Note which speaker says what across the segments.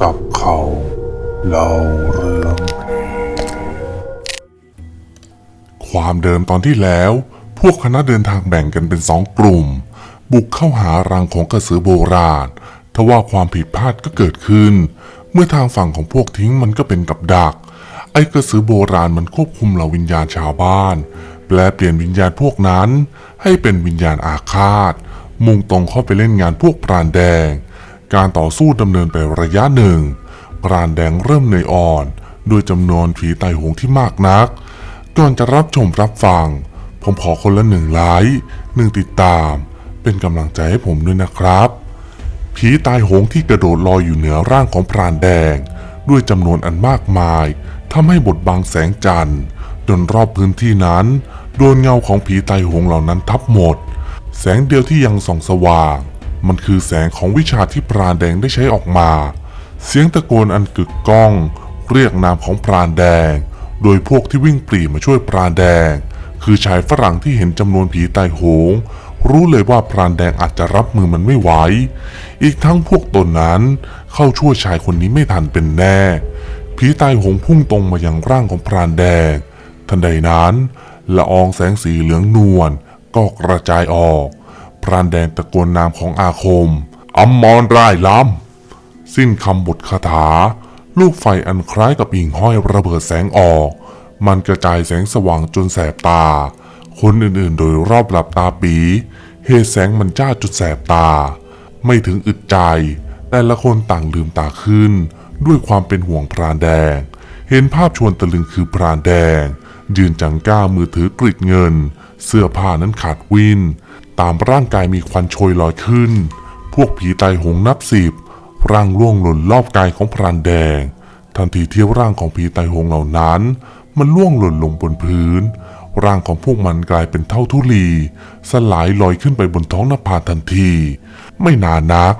Speaker 1: จับเขาเล่าเรื่อง
Speaker 2: ความเดิมตอนที่แล้ว พวกคณะเดินทางแบ่งกันเป็นสองกลุ่ม บุกเข้าหารังของกระสือโบราณทว่าความผิดพลาดก็เกิดขึ้น เมื่อทางฝั่งของพวกทิ้งมันก็เป็นกับดัก ไอ้กระสือโบราณมันควบคุมเหล่าวิญญาณชาวบ้าน แปลเปลี่ยนวิญญาณพวกนั้น ให้เป็นวิญญาณอาฆาต มุ่งตรงเข้าไปเล่นงานพวกปราณแดง การต่อสู้ดำเนินไประยะหนึ่งปราณแดงเริ่มเหนื่อยอ่อน ด้วยจำนวนผีไตายโหงที่มากนัก ก่อนจะรับชมรับฟัง ผมขอคนละหนึ่งไลค์หนึ่งติดตาม เป็นกำลังใจให้ผมด้วยนะครับ ผีตายโหงที่กระโดดลอยอยู่เหนือร่างของพรานแดง ด้วยจำนวนอันมากมายทำให้บดบังแสงจันทร์จนรอบพื้นที่นั้น โดนเงาของผีตายโหงเหล่านั้นทับหมด แสงเดียวที่ยังส่องสว่าง มันคือแสงของวิชาที่พรานแดงได้ใช้ออกมา เสียงตะโกนอันกึกก้อง เรียกนามของพรานแดง โดยพวกที่วิ่งปรีมาช่วยพรานแดง คือชายฝรั่งที่เห็นจำนวนผีตายโหง รู้เลยว่าพรานแดงอาจจะรับมือมันไม่ไหว อีกทั้งพวกตนนั้นเข้าช่วยชายคนนี้ไม่ทันเป็นแน่ ผีตายโหงพุ่งตรงมายังร่างของพรานแดง ทันใดนั้นละอองแสงสีเหลืองนวลก็กระจายออก พรานแดงตะโกนนามของอาคมอัมมอนร่ายล้ำสิ้นคำบทคาถา ลูกไฟอันคล้ายกับหิ่งห้อยระเบิดแสงออก มันกระจายแสงสว่างจนแสบตา คนอื่นๆโดยรอบหลับตาปีเหตุแสงมันจ้าจุดแสบตา ไม่ถึงอึดใจ แต่ละคนต่างลืมตาขึ้น ด้วยความเป็นห่วงพรานแดง เห็นภาพชวนตะลึงคือพรานแดง ยืนจังก้ามือถือกริดเงิน เสื้อผ้านั้นขาดวิน ตามร่างกายมีควันโชยลอยขึ้น พวกผีตายโหงนับสิบร่างล่วงหล่นรอบกายของพรานแดง ทันทีที่ร่างของผีตายโหงเหล่านั้น มันล่วงหล่นลงบนพื้น ร่างของพวกมันกลายเป็นเท่าทุลีสลายลอยขึ้นไปบนท้องนภาทันที ไม่นานนัก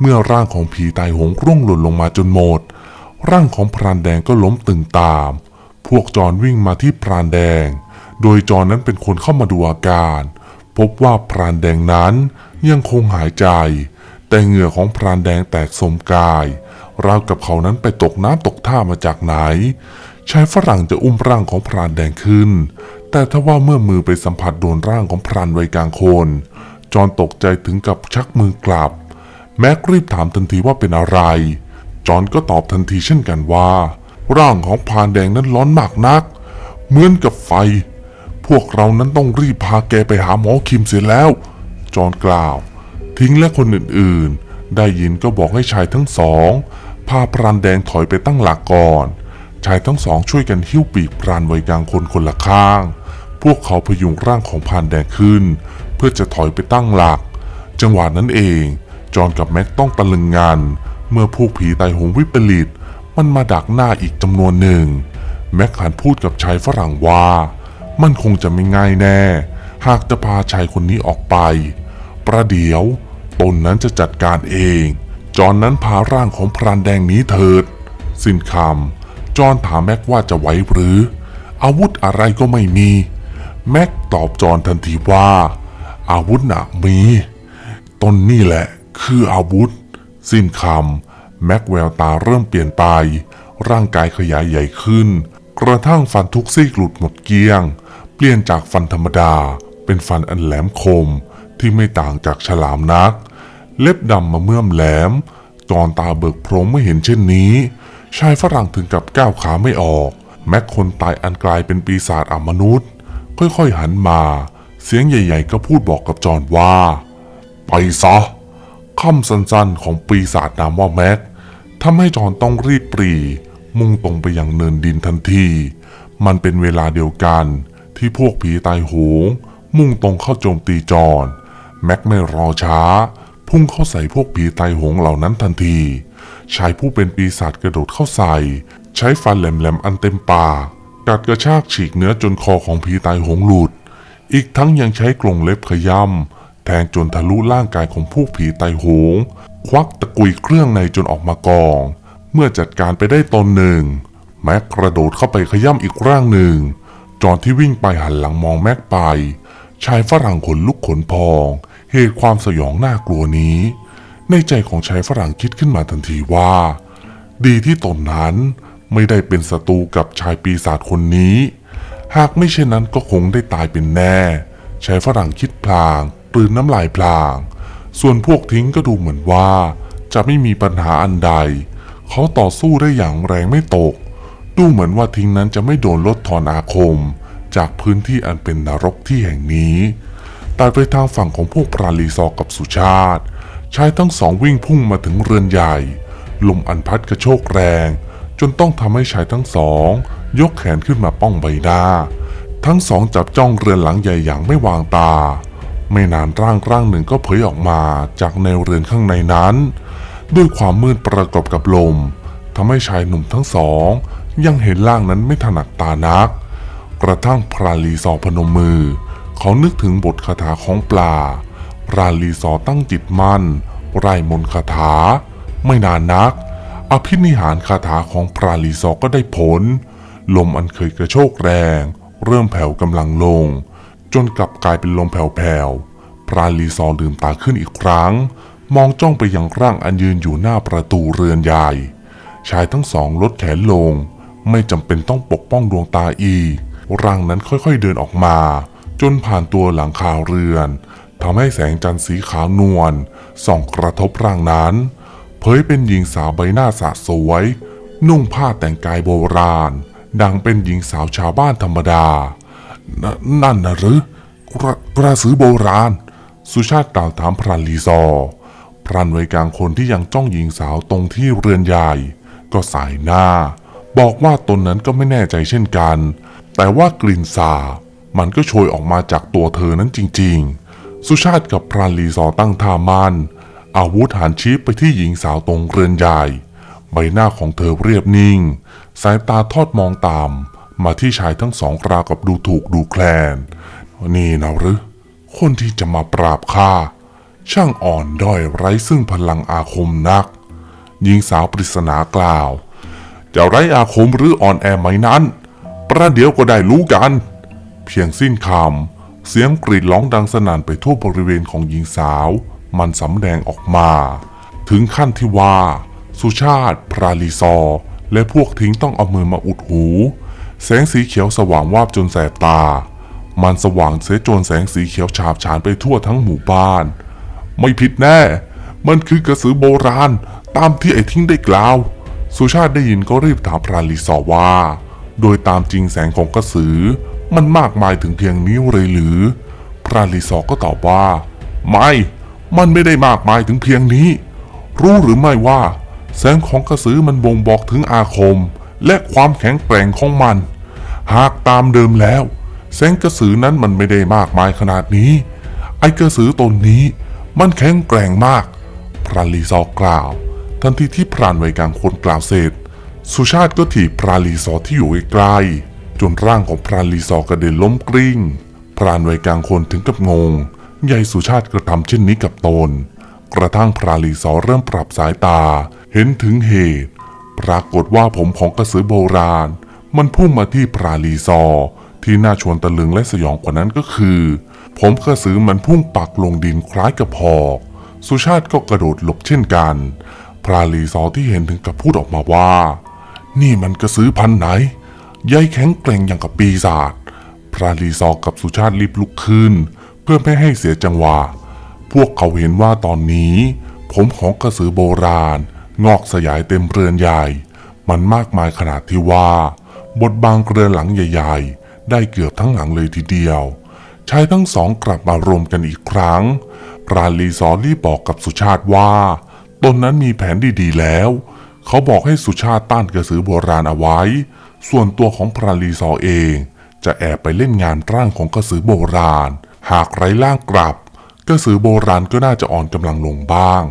Speaker 2: เมื่อร่างของผีตายโหงร่วงหล่นลงมาจนหมด ร่างของพรานแดงก็ล้มตึงตาม พวกจรวิ่งมาที่พรานแดง โดยจรนั้นเป็นคนเข้ามาดูอาการ พบว่าพรานแดงนั้นยังคงหายใจ แต่เหงื่อของพรานแดงแตกสมกาย ราวกับเขานั้นไปตกน้ำตกท่ามาจากไหนชายฝรั่งจะอุ้มร่างของพรานแดงขึ้น แต่ถ้าว่าเมื่อมือไปสัมผัสโดนร่างของพรานไวกลางคน จอนตกใจถึงกับชักมือกลับ แม็กรีบถามทันทีว่าเป็นอะไร จอนก็ตอบทันทีเช่นกันว่า ร่างของพรานแดงนั้นร้อนมากนัก เหมือนกับไฟ พวกเรานั้นต้องรีบพาแกไปหาหมอคิมเสียแล้ว จอนกล่าว ทิ้งและคนอื่นๆ ได้ยินก็บอกให้ชายทั้งสอง พาพรานแดงถอยไปตั้งหลักก่อน ชายทั้งสองช่วยกันหิ้วปีกพรานไว้กลางคนคนละข้าง พวกเขาพยุงร่างของพรานแดงขึ้น เพื่อจะถอยไปตั้งหลัก จังหวะนั้นเอง จอห์นกับแม็กต้องตะลึงงานเมื่อพวกผีตายโหงวิปริตมันมาดักหน้าอีกจำนวนหนึ่ง แม็กหันพูดกับชายฝรั่งว่า มันคงจะไม่ง่ายแน่ หากจะพาชายคนนี้ออกไป ประเดี๋ยว ตนนั้นจะจัดการเอง จอนนั้นพาร่างของพรานแดงนี้เถิด สิ้นคำจอนถามแม็กว่าจะไหวหรือ อาวุธอะไรก็ไม่มี แม็กตอบจอนทันทีว่า อาวุธน่ะมีตนนี่แหละ คืออาวุธ สิ้นคำแม็กแววตาเริ่มเปลี่ยนไป ร่างกายขยายใหญ่ขึ้น กระทั่งฟันทุกซี่หลุดหมดเกลี้ยง เปลี่ยนจากฟันธรรมดาเป็นฟันอันแหลมคมที่ไม่ต่างจากฉลามนัก เล็บดำมาเมื่อมแหลม จอนตาเบิกโพรงไม่เห็นเช่นนี้ ชายฝรั่งถึงกับก้าวขาไม่ออก แม็กคนตายอันกลายเป็นปีศาจอมนุษย์ ค่อยๆหันมา เสียงใหญ่ๆก็พูดบอกกับจอนว่า ไปซะคำสั้นๆของปีศาจนามว่าแม็กทำให้จอนต้องรีบปรี มุ่งตรงไปยังเนินดินทันที มันเป็นเวลาเดียวกัน ที่พวกผีตายโหง มุ่งตรงเข้าโจมตีจอนแม็กไม่รอช้า พุ่งเข้าใส่พวกผีตายโหงเหล่านั้นทันทีชายผู้เป็นปีศาจกระโดดเข้าใส่ ใช้ฟันแหลมๆอันเต็มปากกัดกระชากฉีกเนื้อจนคอของผีตายโหงหลุด อีกทั้งยังใช้กรงเล็บขย้ำแทงจนทะลุร่างกายของผู้ผีไตโหง ควักตะกุยเครื่องในจนออกมากอง เมื่อจัดการไปได้ตนหนึ่ง แม็กกระโดดเข้าไปขย้ำอีกร่างหนึ่ง จอนที่วิ่งไปหันหลังมองแม็กไป ชายฝรั่งขนลุกขนพอง เหตุความสยองน่ากลัวนี้ ในใจของชายฝรั่งคิดขึ้นมาทันทีว่า ดีที่ตนนั้นไม่ได้เป็นศัตรูกับชายปีศาจคนนี้ หากไม่เช่นนั้นก็คงได้ตายเป็นแน่ใช้ฝรั่งคิดพลางกลืนน้ำลายพลาง ส่วนพวกทิ้งก็ดูเหมือนว่า จะไม่มีปัญหาอันใด เขาต่อสู้ได้อย่างแรงไม่ตก ดูเหมือนว่าทิ้งนั้นจะไม่โดนลดทอนอาคม จากพื้นที่อันเป็นนรกที่แห่งนี้ตัดไปทางฝั่งของพวกพราลีซอกับสุชาติชายทั้งสองวิ่งพุ่งมาถึงเรือนใหญ่ ลมอันพัดกระโชกแรง จนต้องทำให้ชายทั้งสอง ยกแขนขึ้นมาป้องใบหน้า ทั้งสองจับจ้องเรือนหลังใหญ่อย่างไม่วางตา ไม่นานร่างร่างหนึ่งก็เผยออกมาจากในเรือนข้างในนั้น ด้วยความมืดประกอบกับลมทำให้ชายหนุ่มทั้งสอง ยังเห็นร่างนั้นไม่ถนัดตานัก กระทั่งพราลีซอพนมมือ เขานึกถึงบทคาถาของปลา พราลีซอตั้งจิตมั่นไร่มนคาถา ไม่นานนัก อภินิหารคาถาของพราลีซอก็ได้ผล ลมอันเคยกระโชกแรง เริ่มแผ่วกำลังลง จนกลับกลายเป็นลมแผ่วๆพราลีซอลืมตาขึ้นอีกครั้ง มองจ้องไปยังร่างอันยืนอยู่หน้าประตูเรือนใหญ่ชายทั้งสองลดแขนลง ไม่จำเป็นต้องปกป้องดวงตาอีก ร่างนั้นค่อยๆเดินออกมา จนผ่านตัวหลังคาเรือนทำให้แสงจันทร์สีขาวนวลส่องกระทบร่างนั้น เผยเป็นหญิงสาวใบหน้าสะสวย นุ่งผ้าแต่งกายโบราณ ดังเป็นหญิงสาวชาวบ้านธรรมดานนั่นนะหรือกระกระสือโบราณ สุชาติกล่าวถามพรันลีซอ พรันไวกลางคนที่ยังจ้องหญิงสาวตรงที่เรือนใหญ่ ก็สายหน้า บอกว่าตนนั้นก็ไม่แน่ใจเช่นกัน แต่ว่ากลิ่นสา มันก็โชยออกมาจากตัวเธอนั้นจริง ๆ สุชาติกับพรานลีซอตั้งท่ามันอาวุธหันชี้ไปที่หญิงสาวตรงเรือนใหญ่ ใบหน้าของเธอเรียบนิ่ง สายตาทอดมองตาม มาที่ชายทั้งสองราวกับดูถูกดูแคลน นี่นะหรือ คนที่จะมาปราบข้าช่างอ่อนด้อยไร้ซึ่งพลังอาคมนัก หญิงสาวปริศนากล่าว จะไร้อาคมหรืออ่อนแอไหมนั้น ประเดี๋ยวก็ได้รู้กัน เพียงสิ้นคำเสียงกรีดร้องดังสนั่นไปทั่วบริเวณของหญิงสาว มันสำแดงออกมา ถึงขั้นที่ว่า สุชาติ พราลีซอ และพวกทิ้งต้องเอามือมาอุดหู แสงสีเขียวสว่างวาบจนแสบตา มันสว่างเสียจนแสงสีเขียวฉาบฉานไปทั่วทั้งหมู่บ้าน ไม่ผิดแน่ มันคือกระสือโบราณตามที่ไอ้ทิ้งได้กล่าว สุชาติได้ยินก็รีบถามพรานลีซอว่า โดยตามจริงแสงของกระสือ มันมากมายถึงเพียงนี้เลยหรือ พรานลีซอร์ก็ตอบว่า ไม่ มันไม่ได้มากมายถึงเพียงนี้ รู้หรือไม่ว่า แสงของกระสือมันบ่งบอกถึงอาคม และความแข็งแกร่งของมัน หากตามเดิมแล้ว แสงกระสือนั้นมันไม่ได้มากมายขนาดนี้ ไอ้กระสือตนนี้ มันแข็งแกร่งมาก พรานลีซอกล่าว ทันทีที่พรานไวยกลางคนกล่าวเสร็จ สุชาติก็ถีบพรานลีซอร์ที่อยู่ใกล้ๆจนร่างของพรานลีซอร์กระเด็นล้มกลิ้ง พรานไวยกลางคนถึงกับงงยายสุชาติกระทำเช่นนี้กับตน กระทั่งพรานลีซอร์เริ่มปรับสายตา เห็นถึงเหตุ ปรากฏว่าผมของกระสือโบราณ มันพุ่งมาที่พรานลีซอร์ที่น่าชวนตะลึงและสยองกว่านั้นก็คือ ผมกระสือมันพุ่งปักลงดินคล้ายกับหอก สุชาติก็กระโดดหลบเช่นกัน พราลีซอที่เห็นถึงกับพูดออกมาว่า นี่มันกระสือพันไหนใยแข็งแกร่งอย่างกับปีศาจพราลีซอกับสุชาติรีบลุกขึ้น เพื่อไม่ให้เสียจังหวะ พวกเขาเห็นว่าตอนนี้ ผมของกระสือโบราณ งอกสยายเต็มเรือนใหญ่ มันมากมายขนาดที่ว่า บทบางเรือนหลังใหญ่ ๆ ได้เกือบทั้งหลังเลยทีเดียวชายทั้งสองกลับมารวมกันอีกครั้งพรานลีซอรีบบอกกับสุชาติว่า ตนนั้นมีแผนดีๆแล้ว เขาบอกให้สุชาติต้านกระสือโบราณเอาไว้ ส่วนตัวของพรานลีซอเอง จะแอบไปเล่นงานร่างของกระสือโบราณ หากไร้ร่างกลับกระสือโบราณก็น่าจะอ่อนกำลังลงบ้าง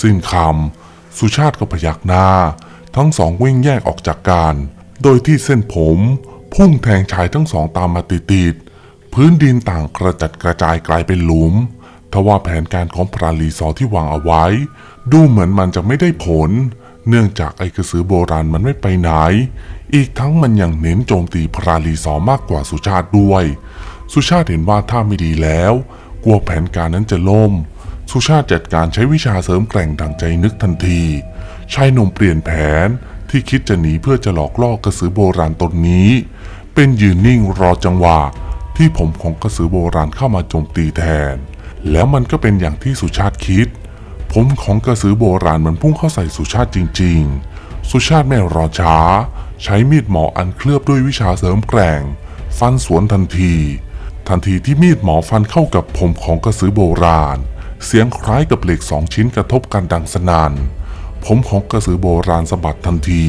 Speaker 2: สิ้นคำสุชาติก็พยักหน้า ทั้งสองวิ่งแยกออกจากกัน โดยที่เส้นผม พุ่งแทงชายทั้งสองตามมาติดๆพื้นดินต่างกระจัดกระจายกลายเป็นหลุมทว่าแผนการของพรานลีซอที่วางเอาไว้ ดูเหมือนมันจะไม่ได้ผล เนื่องจากไอ้กระสือโบราณมันไม่ไปไหน อีกทั้งมันยังเน้นโจมตีพราลีซอ์มากกว่าสุชาติด้วย สุชาติเห็นว่าถ้าไม่ดีแล้ว กลัวแผนการนั้นจะล่ม สุชาติจัดการใช้วิชาเสริมแกร่งดังใจนึกทันทีชายหนุ่มเปลี่ยนแผนที่คิดจะหนีเพื่อจะหลอกล่อกระสือโบราณตนนี้ เป็นยืนนิ่งรอจังหวะที่ผมของกระสือโบราณเข้ามาโจมตีแทน แล้วมันก็เป็นอย่างที่สุชาติคิด ผมของกระสือโบราณมันพุ่งเข้าใส่สุชาติจริง ๆ สุชาติไม่รอช้า ใช้มีดหมออันเคลือบด้วยวิชาเสริมแกร่ง ฟันสวนทันที ทันทีที่มีดหมอฟันเข้ากับผมของกระสือโบราณ เสียงคล้ายกับเหล็กสองชิ้นกระทบกันดังสนัน่นผมของกระสือโบราณสะบัดทันที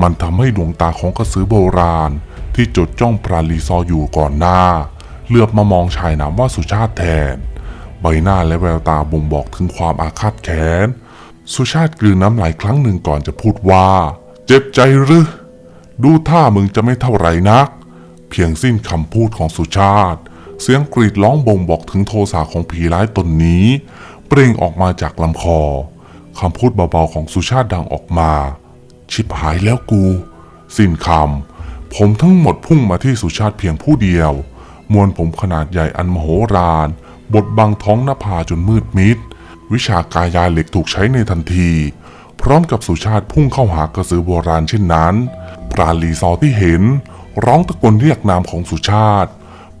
Speaker 2: มันทำให้ดวงตาของกระสือโบราณ ที่จดจ้องปราลีซออยู่ก่อนหน้า เลือบมามองชายนามว่าสุชาติแทน ใบหน้าและแววตาบ่งบอกถึงความอาฆาตแค้น สุชาติกลืนน้ำลายครั้งหนึ่งก่อนจะพูดว่า เจ็บใจหรือ ดูท่ามึงจะไม่เท่าไรนัก เพียงสิ้นคำพูดของสุชาติ เสียงกรีดร้องบ่งบอกถึงโทสะของผีร้ายตนนี้ เปล่งออกมาจากลำคอคำพูดเบาๆของสุชาติดังออกมา ชิบหายแล้วกู สิ้นคำผมทั้งหมดพุ่งมาที่สุชาติเพียงผู้เดียว มวลผมขนาดใหญ่อันมโหฬาร บดบังท้องหน้าผาจนมืดมิด วิชากายาเหล็กถูกใช้ในทันที พร้อมกับสุชาติพุ่งเข้าหากระสือโบราณเช่นนั้น ปราลีซอที่เห็น ร้องตะโกนเรียกนามของสุชาติ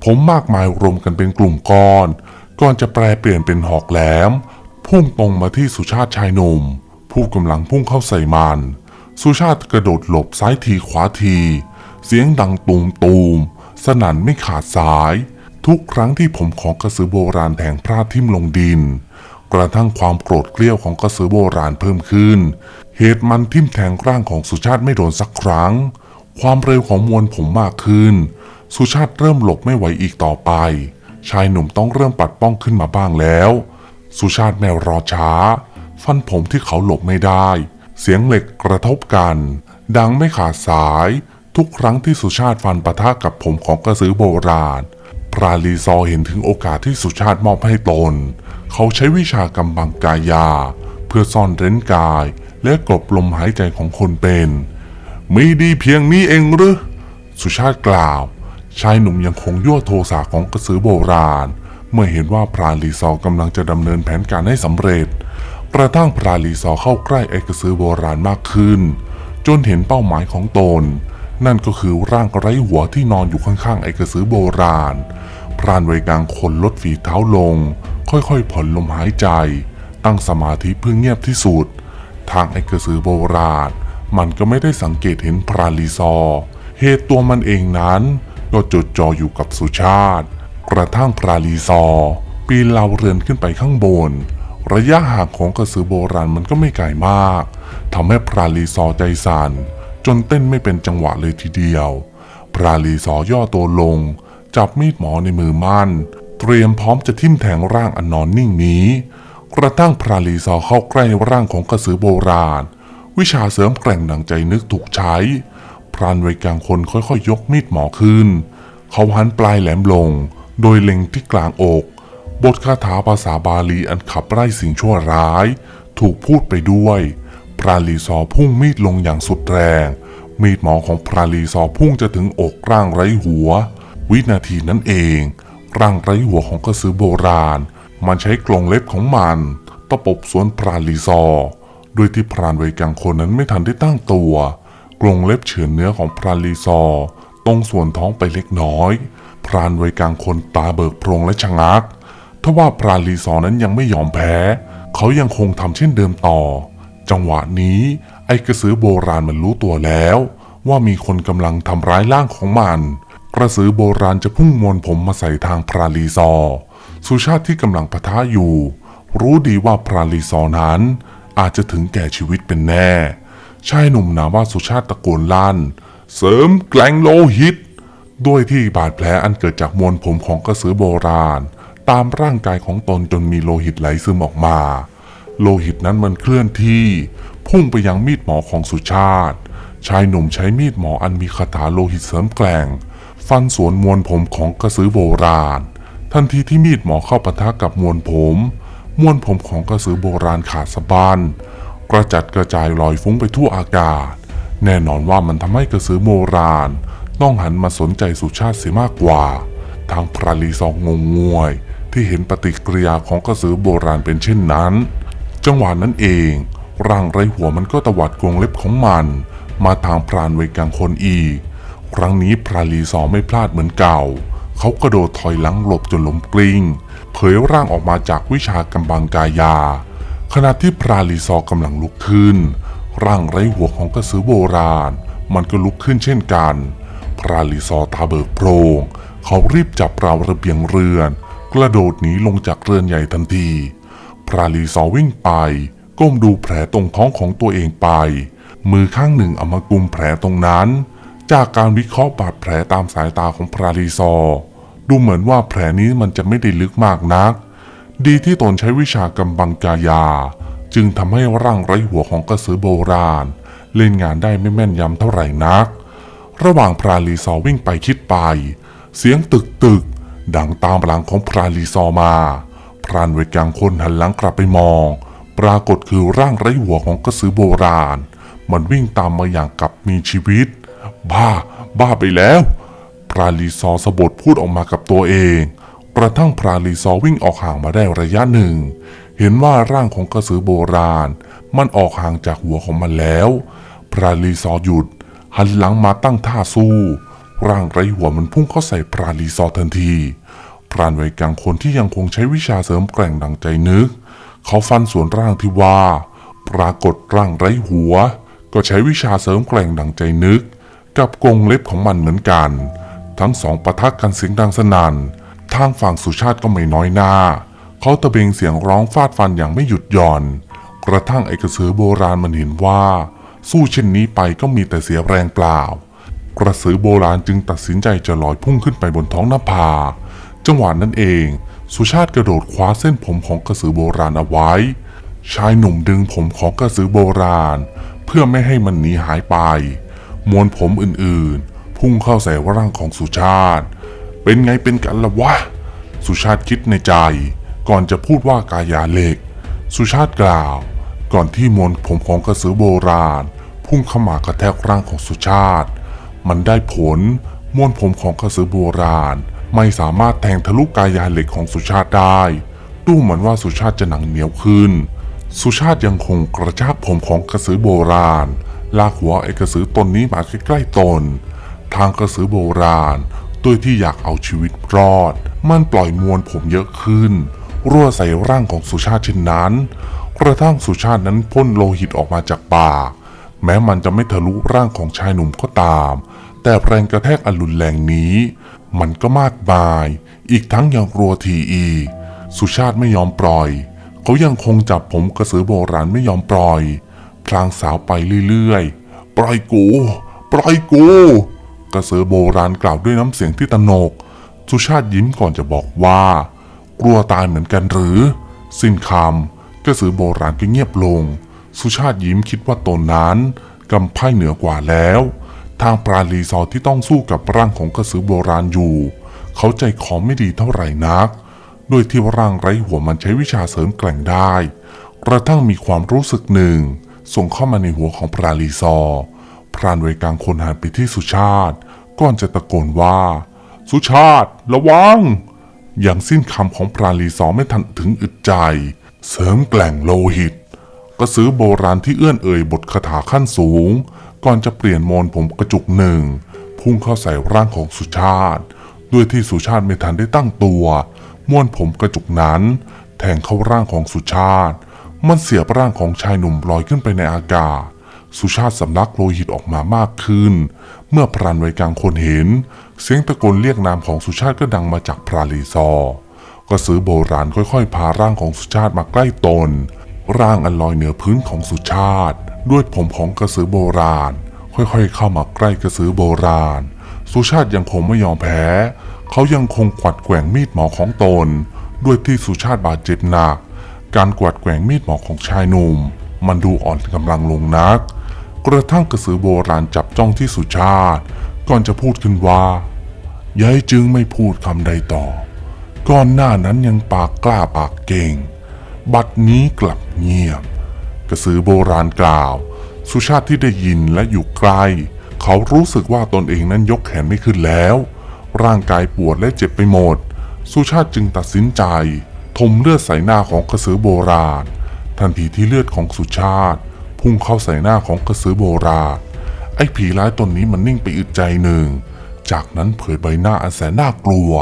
Speaker 2: ผมมากมายรวมกันเป็นกลุ่มก้อน ก่อนจะแปลเปลี่ยนเป็นหอกแหลม พุ่งตรงมาที่สุชาติชายหนุ่ม ผู้กำลังพุ่งเข้าใส่มันสุชาติกระโดดหลบซ้ายทีขวาที เสียงดังตูมตูม สนั่นไม่ขาดสาย ทุกครั้งที่ผมของกระสือโบราณแทงพลาดทิ่มลงดิน กระทั่งความโกรธเกลี้ยวของกระสือโบราณเพิ่มขึ้น เหตุมันทิ่มแทงร่างของสุชาติไม่โดนสักครั้ง ความเร็วของมวลผมมากขึ้น สุชาติเริ่มหลบไม่ไหวอีกต่อไป ชายหนุ่มต้องเริ่มปัดป้องขึ้นมาบ้างแล้ว สุชาติแมวรอช้า ฟันผมที่เขาหลบไม่ได้ เสียงเหล็กกระทบกัน ดังไม่ขาดสาย ทุกครั้งที่สุชาติฟันปะทะกับผมของกระสือโบราณ ราลีซอเห็นถึงโอกาสที่สุชาติมอบให้ตน เขาใช้วิชากำบังกายา เพื่อซ่อนเร้นกายและกลบลมหายใจของคนเป็น มีดีเพียงนี้เองหรือ สุชาติกล่าว ชายหนุ่มยังคงยั่วโทสะของกระสือโบราณ เมื่อเห็นว่าพราลีซอกำลังจะดำเนินแผนการให้สำเร็จ กระทั่งพราลีซอเข้าใกล้ไอ้กระสือโบราณมากขึ้น จนเห็นเป้าหมายของตนนั่นก็คือร่างไร้หัวที่นอนอยู่ข้างๆไอ้กระสือโบราณ รานไวกลางคนลดฝีเท้าลง ค่อยๆผ่อนลมหายใจ ตั้งสมาธิเพื่อเงียบที่สุด ทางไอ้กระสือโบราณ มันก็ไม่ได้สังเกตเห็นพรานลีซอ เหตุตัวมันเองนั้น ก็จดจ่ออยู่กับสุชาติ กระทั่งพราลีซอ ปีนเหลาเรือนขึ้นไปข้างบน ระยะห่างของกระสือโบราณมันก็ไม่ไกลมากทำให้พราลีซอใจสั่นจนเต้นไม่เป็นจังหวะเลยทีเดียว พราลีซอย่อตัวลง จับมีดหมอในมือมั่นเตรียมพร้อมจะทิ่มแทงร่างอันนอนนิ่งนี้ กระทั่งพราลีซอเข้าใกล้ร่างของกระสือโบราณ วิชาเสริมแกร่งดังใจนึกถูกใช้ พรานวัยกลางคนค่อยๆยกมีดหมอขึ้น เขาหันปลายแหลมลง โดยเล็งที่กลางอก บทคาถาภาษาบาลีอันขับไล่สิ่งชั่วร้าย ถูกพูดไปด้วยพราลีซอพุ่งมีดลงอย่างสุดแรง มีดหมอของพราลีซอพุ่งจะถึงอกร่างไร้หัว วินาทีนั้นเองร่างไร้หัวของกระสือโบราณ มันใช้กรงเล็บของมันตะปบสวนพรานลีซอโดยที่พรานวัยกลางคนนั้นไม่ทันได้ตั้งตัว กรงเล็บเฉือนเนื้อของพรานลีซอตรงส่วนท้องไปเล็กน้อย พรานวัยกลางคนตาเบิกโพรงและชะงักทว่าพรานลีซอนั้นยังไม่ยอมแพ้ เขายังคงทำเช่นเดิมต่อ จังหวะนี้ไอ้กระสือโบราณมันรู้ตัวแล้ว ว่ามีคนกำลังทำร้ายร่างของมัน กระสือโบราณจะพุ่งมวลผมมาใส่ทางพราลีซอ สุชาติที่กำลังปะทะอยู่ รู้ดีว่าพราลีซอนั้น อาจจะถึงแก่ชีวิตเป็นแน่ ชายหนุ่มนาว่าสุชาติตะโกนลั่น เสริมแกลงโลหิต ด้วยที่บาดแผลอันเกิดจากมวลผมของกระสือโบราณ ตามร่างกายของตนจนมีโลหิตไหลซึมออกมา โลหิตนั้นมันเคลื่อนที่ พุ่งไปยังมีดหมอของสุชาติ ชายหนุ่มใช้มีดหมออันมีคาถาโลหิตเสริมแกล่ง ฟันสวนมวลผมของกระสือโบราณ ทันทีที่มีดหมอเข้าปะทะกับมวลผม มวลผมของกระสือโบราณขาดสะบั้นกระจัดกระจายลอยฟุ้งไปทั่วอากาศ แน่นอนว่ามันทำให้กระสือโบราณ ต้องหันมาสนใจสุชาติเสียมากกว่า ทางพระลีซองงงงวย ที่เห็นปฏิกิริยาของกระสือโบราณเป็นเช่นนั้น จังหวะนั้นเอง ร่างไรหัวมันก็ตวัดกรงเล็บของมัน มาทางพรานไวยกลางคนอีก ครั้งนี้พราลีซอไม่พลาดเหมือนเก่า เขากระโดดถอยหลังหลบจนล้มกลิ้ง เผยร่างออกมาจากวิชากำบังกายา ขณะที่พราลีซอกำลังลุกขึ้น ร่างไร้หัวของกระสือโบราณ มันก็ลุกขึ้นเช่นกัน พราลีซอตาเบิกโพรงเขารีบจับราวระเบียงเรือน กระโดดหนีลงจากเรือนใหญ่ทันที พราลีซอวิ่งไป ก้มดูแผลตรงท้องของตัวเองไป มือข้างหนึ่งเอามากุมแผลตรงนั้น จากการวิเคราะห์บาดแผลตามสายตาของพราลีซอ ดูเหมือนว่าแผลนี้มันจะไม่ได้ลึกมากนัก ดีที่ตนใช้วิชากำบังกายา จึงทำให้ร่างไร้หัวของกระสือโบราณ เล่นงานได้ไม่แม่นยำเท่าไหร่นัก ระหว่างพราลีซอวิ่งไปคิดไป เสียงตึกตึกดังตามหลังของพราลีซอมา พรานเวกลางคนหันหลังกลับไปมอง ปรากฏคือร่างไร้หัวของกระสือโบราณ มันวิ่งตามมาอย่างกับมีชีวิต บ้า บ้าไปแล้ว พราลีซอสะบดพูดออกมากับตัวเองกระทั่งพราลีซอวิ่งออกห่างมาได้ระยะหนึ่ง เห็นว่าร่างของกระสือโบราณ มันออกห่างจากหัวของมันแล้ว พราลีซอหยุด หันหลังมาตั้งท่าสู้ ร่างไร้หัวมันพุ่งเข้าใส่พราลีซอทันทีพรานไวกลางคนที่ยังคงใช้วิชาเสริมแกร่งดังใจนึก เขาฟันสวนร่างที่ว่า ปรากฏร่างไร้หัว ก็ใช้วิชาเสริมแกร่งดังใจนึก กับกรงเล็บของมันเหมือนกัน ทั้งสองปะทะกันเสียงดังสนั่นทางฝั่งสุชาติก็ไม่น้อยหน้า เขาตะเบงเสียงร้องฟาดฟันอย่างไม่หยุดหย่อน กระทั่งไอ้กระสือโบราณมันเห็นว่า สู้เช่นนี้ไปก็มีแต่เสียแรงเปล่า กระสือโบราณจึงตัดสินใจจะลอยพุ่งขึ้นไปบนท้องหน้าผาจังหวะนั้นเอง สุชาติกระโดดคว้าเส้นผมของกระสือโบราณเอาไว้ ชายหนุ่มดึงผมของกระสือโบราณ เพื่อไม่ให้มันหนีหายไป มวลผมอื่นๆ พุ่งเข้าใส่ร่างของสุชาติ เป็นไงเป็นกันละวะ สุชาติคิดในใจ ก่อนจะพูดว่ากายาเหล็ก สุชาติกล่าว ก่อนที่มวลผมของกระสือโบราณ พุ่งเข้ามากระแทกร่างของสุชาติ มันได้ผลมวลผมของกระสือโบราณ ไม่สามารถแทงทะลุกายาเหล็กของสุชาติได้ดูเหมือนว่าสุชาติจะหนังเหนียวขึ้น สุชาติยังคงกระชากผมของกระสือโบราณ ลากหัวไอ้กระสือตนนี้มาใกล้ๆตน ทางกระสือโบราณด้วยที่อยากเอาชีวิตรอด มันปล่อยมวลผมเยอะขึ้น รั่วใส่ร่างของสุชาติเช่นนั้น กระทั่งสุชาตินั้นพ่นโลหิตออกมาจากปากแม้มันจะไม่ทะลุร่างของชายหนุ่มก็ตาม แต่แรงกระแทกอันรุนแรงนี้ มันก็มากมาย อีกทั้งยังรัวทีอี สุชาติไม่ยอมปล่อย เขายังคงจับผมกระสือโบราณไม่ยอมปล่อย พลางสาวไปเรื่อยๆ ปล่อยกู ปล่อยกู กระเสือโบราณกล่าวด้วยน้ำเสียงที่ตนก สุชาติยิ้มก่อนจะบอกว่า กลัวตายเหมือนกันหรือ สิ้นคำกระสือโบราณก็เงียบลง สุชาติยิ้มคิดว่าตนนั้นกำไพ่เหนือกว่าแล้ว ทางปราลีซอที่ต้องสู้กับร่างของกระสือโบราณอยู่ เขาใจคอไม่ดีเท่าไหร่นักโดยที่ร่างไร้หัวมันใช้วิชาเสริมแกร่งได้กระทั่งมีความรู้สึกหนึ่ง ส่งเข้ามาในหัวของปราลีซอ พรานเวกลางคนหันไปที่สุชาติ ก่อนจะตะโกนว่า สุชาติ ระวัง อย่างสิ้นคำของพรานลีซอไม่ทันถึงอึดใจ เสริมแกล่งโลหิตกระสือโบราณที่เอื้อนเอ่ยบทคาถาขั้นสูง ก่อนจะเปลี่ยนมนผมกระจุกหนึ่ง พุ่งเข้าใส่ร่างของสุชาติ ด้วยที่สุชาติไม่ทันได้ตั้งตัว ม้วนผมกระจุกนั้น แทงเข้าร่างของสุชาติ มันเสียบร่างของชายหนุ่มลอยขึ้นไปในอากาศ สุชาติสำลักโลหิตออกมามากขึ้น เมื่อพรานไวกลางคนเห็น เสียงตะโกนเรียกนามของสุชาติก็ดังมาจากพราลีซอกระสือโบราณค่อยๆ พาร่างของสุชาติมาใกล้ตน ร่างอันลอยเหนือพื้นของสุชาติ ด้วยผมของกระสือโบราณ ค่อยๆ เข้ามาใกล้กระสือโบราณ สุชาติยังคงไม่ยอมแพ้ เขายังคงกวัดแกว่งมีดหมอของตน ด้วยที่สุชาติบาดเจ็บหนัก การกวัดแกว่งมีดหมอของชายหนุ่ม มันดูอ่อนกำลังลงนัก กระทั่งกระสือโบราณจับจ้องที่สุชาติ ก่อนจะพูดขึ้นว่ายายจึงไม่พูดคำใดต่อ ก่อนหน้านั้นยังปากกล้าปากเก่ง บัดนี้กลับเงียบ กระสือโบราณกล่าว สุชาติที่ได้ยินและอยู่ใกล้ เขารู้สึกว่าตนเองนั้นยกแขนไม่ขึ้นแล้ว ร่างกายปวดและเจ็บไปหมด สุชาติจึงตัดสินใจ ทมเลือดใส่หน้าของกระสือโบราณ ทันทีที่เลือดของสุชาติ พุ่งเข้าใส่หน้าของกระสือโบราณ ไอ้ผีร้ายตนนี้มันนิ่งไปอึดใจหนึ่ง จากนั้นเผยใบหน้าอันแสนน่ากลัว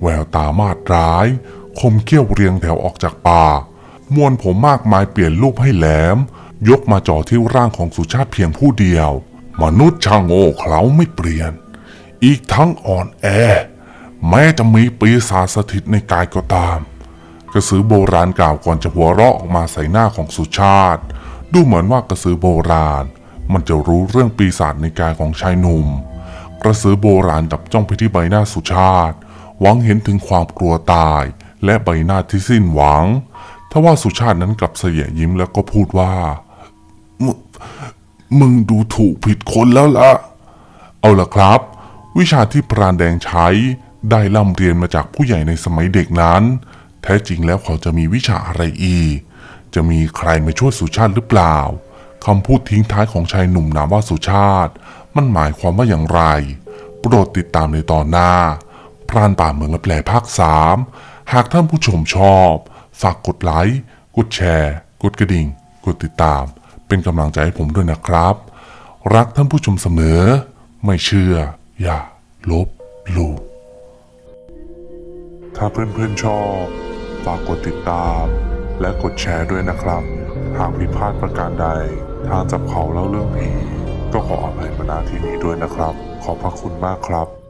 Speaker 2: แววตามาดร้าย คมเขี้ยวเรียงแถวออกจากปากมวนผมมากมายเปลี่ยนรูปให้แหลม ยกมาจ่อที่ร่างของสุชาติเพียงผู้เดียว มนุษย์ช่างโง่เขลาไม่เปลี่ยน อีกทั้งอ่อนแอ แม้จะมีปีศาจสถิตในกายก็ตาม กระสือโบราณกล่าวก่อนจะหัวเราะออกมาใส่หน้าของสุชาติ ดูเหมือนว่ากระสือโบราณ มันจะรู้เรื่องปีศาจในกายของชายหนุ่ม กระสือโบราณจับจ้องไปที่ใบหน้าสุชาติ หวังเห็นถึงความกลัวตาย และใบหน้าที่สิ้นหวังทว่าสุชาตินั้นกลับเสยยิ้มแล้วก็พูดว่า มึมึงดูถูกผิดคนแล้วล่ะ เอาล่ะครับ วิชาที่พรานแดงใช้ได้ร่ำเรียนมาจากผู้ใหญ่ในสมัยเด็กนั้น แท้จริงแล้วเขาจะมีวิชาอะไรอีก จะมีใครมาช่วยสุชาติหรือเปล่าคำพูดทิ้งท้ายของชายหนุ่มนามว่าสุชาติ มันหมายความว่าอย่างไร โปรดติดตามในตอนหน้า พรานป่าเมืองลับแลภาคสามหากท่านผู้ชมชอบ ฝากกดไลค์ กดแชร์ กดกระดิ่ง กดติดตาม เป็นกำลังใจให้ผมด้วยนะครับ รักท่านผู้ชมเสมอ ไม่เชื่อ อย่า ลบหลู่ถ้าเพื่อนๆชอบ ฝากกดติดตาม และกดแชร์ด้วยนะครับ หากผิดพลาดประการใด ทางจับเขาเล่าเรื่องผีก็ขออภัยมาณที่นี้ด้วยนะครับ ขอบพระคุณมากครับ